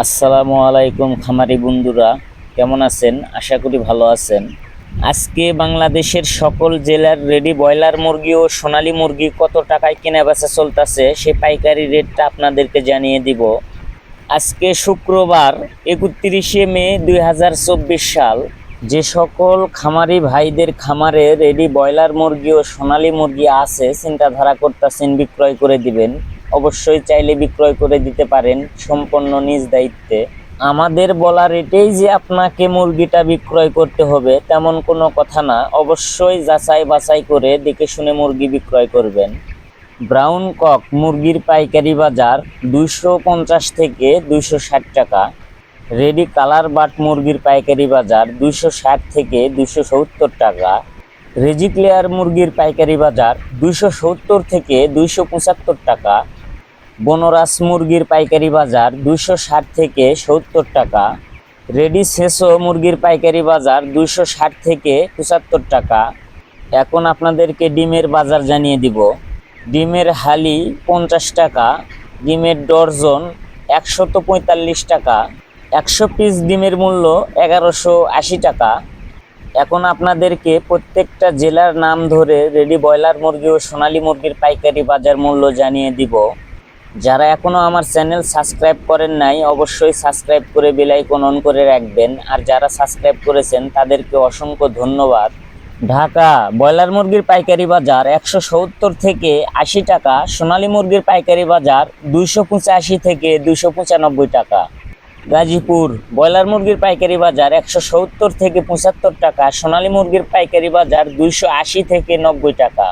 আসসালামু আলাইকুম খামারি বন্ধুরা, কেমন আছেন? আশা করি ভালো আছেন। আজকে বাংলাদেশের সকল জেলার রেডি ব্রয়লার মুরগি ও সোনালী মুরগি কত টাকায় কেনা বেচা চলতেছে সেই পাইকারি রেটটা আপনাদেরকে জানিয়ে দিব। আজকে শুক্রবার একত্রিশে মে দুই হাজার চব্বিশ সাল, যে সকল খামারি ভাইদের খামারে রেডি ব্রয়লার মুরগি ও সোনালী মুরগি আছে, চিন্তাধারা করতেছেন, বিক্রয় করে দিবেন। অবশ্যই চাইলে বিক্রয় করে দিতে পারেন সম্পূর্ণ নিজ দায়িত্বে। আমাদের বলা রেটেই যে আপনাকে মুরগিটা বিক্রয় করতে হবে, তেমন কোনো কথা না। অবশ্যই যাচাই বাছাই করে দেখে শুনে মুরগি বিক্রয় করবেন। ব্রাউন কক মুরগির পাইকারি বাজার দুইশো পঞ্চাশ থেকে দুইশো ষাট টাকা। রেডি কালার বাট মুরগির পাইকারি বাজার দুইশো ষাট থেকে দুইশো সত্তর টাকা। রেজিক্লেয়ার মুরগির পাইকারি বাজার দুইশো সত্তর থেকে দুইশো পঁচাত্তর টাকা। বনরাস মুরগির পাইকারি বাজার দুইশো ষাট থেকে সত্তর টাকা। রেডি সেসো মুরগির পাইকারি বাজার দুইশো ষাট থেকে পঁচাত্তর টাকা। এখন আপনাদেরকে ডিমের বাজার জানিয়ে দিব। ডিমের হালি পঞ্চাশ টাকা, ডিমের ডর্জন একশত পঁয়তাল্লিশ টাকা, একশো পিস ডিমের মূল্য এগারোশো আশি টাকা। এখন আপনাদেরকে প্রত্যেকটা জেলার নাম ধরে রেডি ব্রয়লার মুরগি ও সোনালী মুরগির পাইকারি বাজার মূল্য জানিয়ে দিব। যারা এখনও আমার চ্যানেল সাবস্ক্রাইব করেন নাই, অবশ্যই সাবস্ক্রাইব করে বেলাইকন অন করে রাখবেন। আর যারা সাবস্ক্রাইব করেছেন, তাদেরকে অসংখ্য ধন্যবাদ। ঢাকা ব্রয়লার মুরগির পাইকারি বাজার একশো সত্তর থেকে আশি টাকা, সোনালী মুরগির পাইকারি বাজার দুইশো পঁচাশি থেকে দুইশো পঁচানব্বই টাকা। গাজীপুর ব্রয়লার মুরগির পাইকারি বাজার একশো সত্তর থেকে পঁচাত্তর টাকা, সোনালী মুরগির পাইকারি বাজার দুইশো আশি থেকে নব্বই টাকা।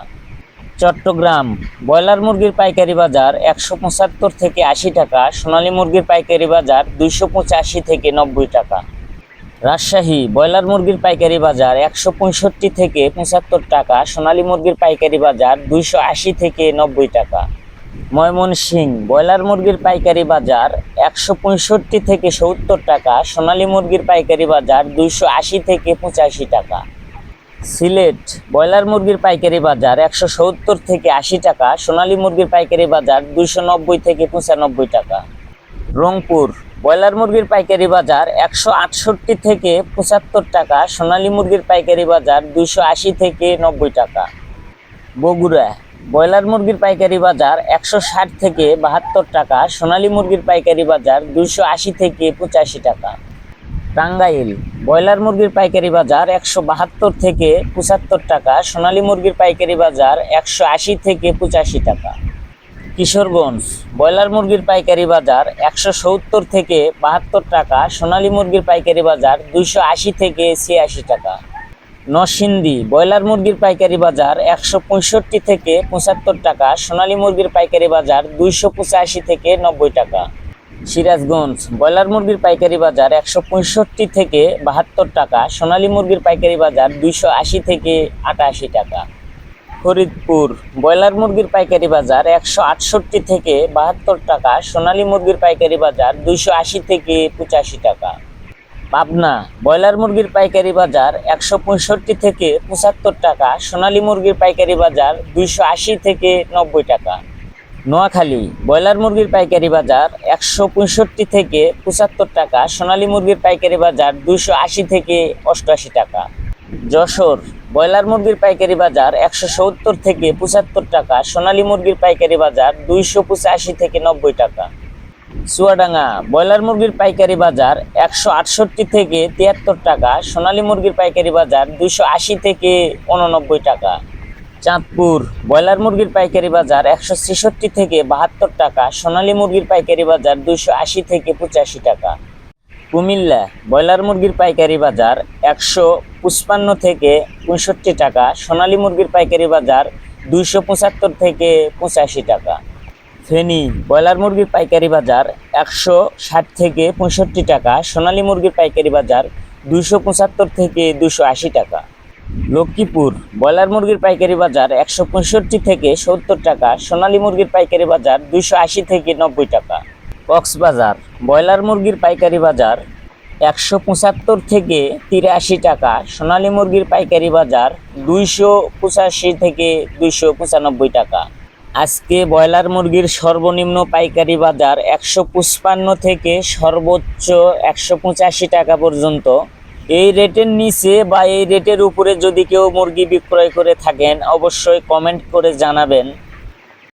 চট্টগ্রাম। ব্রয়লার মুরগির পাইকারি বাজার একশো পঁচাত্তর থেকে আশি টাকা, সোনালী মুরগির পাইকারি বাজার দুইশো পঁচাশি থেকে নব্বই টাকা। রাজশাহী, ব্রয়লার মুরগির পাইকারি বাজার একশো পঁয়ষট্টি থেকে পঁচাত্তর টাকা, সোনালী মুরগির পাইকারি বাজার দুইশো আশি থেকে নব্বই টাকা। ময়মনসিং, ব্রয়লার মুরগির পাইকারি বাজার একশো পঁয়ষট্টি থেকে সত্তর টাকা, সোনালী মুরগির পাইকারি বাজার দুইশো আশি থেকে পঁচাশি টাকা। সিলেট ব্রয়লার মুরগির পাইকারি বাজার একশো সত্তর থেকে আশি টাকা, সোনালী মুরগির পাইকারি বাজার দুইশো নব্বই থেকে পঁচানব্বই টাকা। রংপুর ব্রয়লার মুরগির পাইকারি বাজার একশো আটষট্টি থেকে পঁচাত্তর টাকা, সোনালী মুরগির পাইকারি বাজার দুইশো আশি থেকে নব্বই টাকা। বগুড়া ব্রয়লার মুরগির পাইকারি বাজার একশো ষাট থেকে বাহাত্তর টাকা, সোনালী মুরগির পাইকারি বাজার দুইশো আশি থেকে পঁচাশি টাকা। টাঙ্গাইল। ব্রয়লার মুরগির পাইকারি বাজার একশো বাহাত্তর থেকে পঁচাত্তর টাকা, সোনালী মুরগির পাইকারি বাজার একশো আশি থেকে পঁচাশি টাকা। কিশোরগঞ্জ, ব্রয়লার মুরগির পাইকারি বাজার একশো সত্তর থেকে বাহাত্তর টাকা, সোনালী মুরগির পাইকারি বাজার দুইশো আশি থেকে ছিয়াশি টাকা। নরসিংদী, ব্রয়লার মুরগির পাইকারি বাজার একশো পঁয়ষট্টি থেকে পঁচাত্তর টাকা, সোনালী মুরগির পাইকারি বাজার দুইশো পঁচাশি থেকে নব্বই টাকা। সিরাজগঞ্জ ব্রয়লার মুরগির পাইকারি বাজার একশো পঁয়ষট্টি থেকে বাহাত্তর টাকা, সোনালী মুরগির পাইকারি বাজার দুইশো আশি থেকে আটাশি টাকা। ফরিদপুর ব্রয়লার মুরগির পাইকারি বাজার একশো আটষট্টি থেকে বাহাত্তর টাকা, সোনালী মুরগির পাইকারি বাজার দুইশো আশি থেকে পঁচাশি টাকা। পাবনা ব্রয়লার মুরগির পাইকারি বাজার একশো পঁয়ষট্টি থেকে পঁচাত্তর টাকা, সোনালী মুরগির পাইকারি বাজার দুইশো আশি থেকে নব্বই টাকা। নোয়াখালী ব্রয়লার মুরগির পাইকারি বাজার একশো পঁয়ষট্টি থেকে পঁচাত্তর টাকা, সোনালী মুরগির পাইকারি বাজার দুইশো আশি থেকে অষ্টআশি টাকা। যশোর ব্রয়লার মুরগির পাইকারি বাজার একশো সত্তর থেকে পঁচাত্তর টাকা, সোনালী মুরগির পাইকারি বাজার দুইশো পঁচাশি থেকে নব্বই টাকা। চুয়াডাঙ্গা ব্রয়লার মুরগির পাইকারি বাজার একশো আটষট্টি থেকে তিয়াত্তর টাকা, সোনালী মুরগির পাইকারি বাজার দুইশো আশি থেকে উননব্বই টাকা। চাঁদপুর ব্রয়লার মুরগির পাইকারি বাজার একশো ছেষট্টি থেকে বাহাত্তর টাকা, সোনালী মুরগির পাইকারি বাজার দুইশো আশি থেকে পঁচাশি টাকা। কুমিল্লা ব্রয়লার মুরগির পাইকারি বাজার একশো পঁচপান্ন থেকে পঁয়ষট্টি টাকা, সোনালী মুরগির পাইকারি বাজার দুইশো পঁচাত্তর থেকে পঁচাশি টাকা। ফেনী ব্রয়লার মুরগির পাইকারি বাজার একশো ষাট থেকে পঁয়ষট্টি টাকা, সোনালী মুরগির পাইকারি বাজার দুইশো পঁচাত্তর থেকে দুশো আশি টাকা। লক্ষ্মীপুর ব্রয়লার মুরগির পাইকারি বাজার একশো পঁয়ষট্টি থেকে সত্তর টাকা, সোনালী মুরগির পাইকারি বাজার দুইশো আশি থেকে নব্বই টাকা। কক্সবাজার ব্রয়লার মুরগির পাইকারি বাজার একশো পঁচাত্তর থেকে তিরাশি টাকা, সোনালী মুরগির পাইকারি বাজার দুইশো পঁচাশি থেকে দুইশো পঁচানব্বই টাকা। আজকে ব্রয়লার মুরগির সর্বনিম্ন পাইকারি বাজার একশো পঁচপান্ন থেকে সর্বোচ্চ একশো পঁচাশি টাকা পর্যন্ত। এই রেটের নিচে বা এই রেটের উপরে যদি কেউ মুরগি বিক্রয় করে থাকেন, অবশ্যই কমেন্ট করে জানাবেন।